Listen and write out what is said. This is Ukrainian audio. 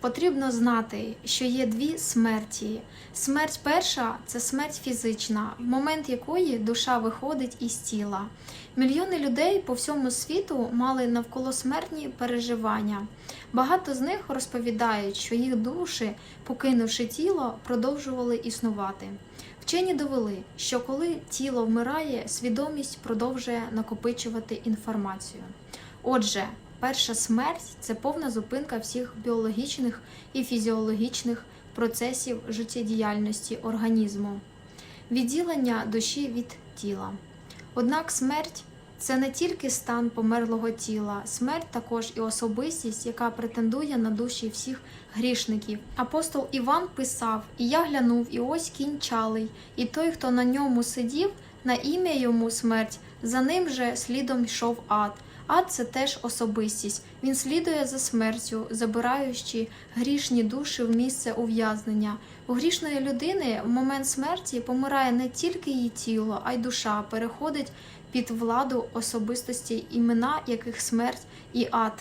Потрібно знати, що є дві смерті. Смерть перша це смерть фізична, в момент якої душа виходить із тіла. Мільйони людей по всьому світу мали навколосмертні переживання. Багато з них розповідають, що їх душі, покинувши тіло, продовжували існувати. Вчені довели, що коли тіло вмирає, свідомість продовжує накопичувати інформацію. Отже, перша смерть це повна зупинка всіх біологічних і фізіологічних процесів життєдіяльності організму, відділення душі від тіла. Однак смерть це не тільки стан померлого тіла, смерть також і особистість, яка претендує на душі всіх грішників. Апостол Іван писав: І я глянув, і ось кінь чалий, і той, хто на ньому сидів, на ім'я йому смерть, за ним же слідом йшов ад. Ад це теж особистість. Він слідує за смертю, забираючи грішні душі в місце ув'язнення. У грішної людини в момент смерті помирає не тільки її тіло, а й душа переходить під владу особистості, імена яких смерть і ад.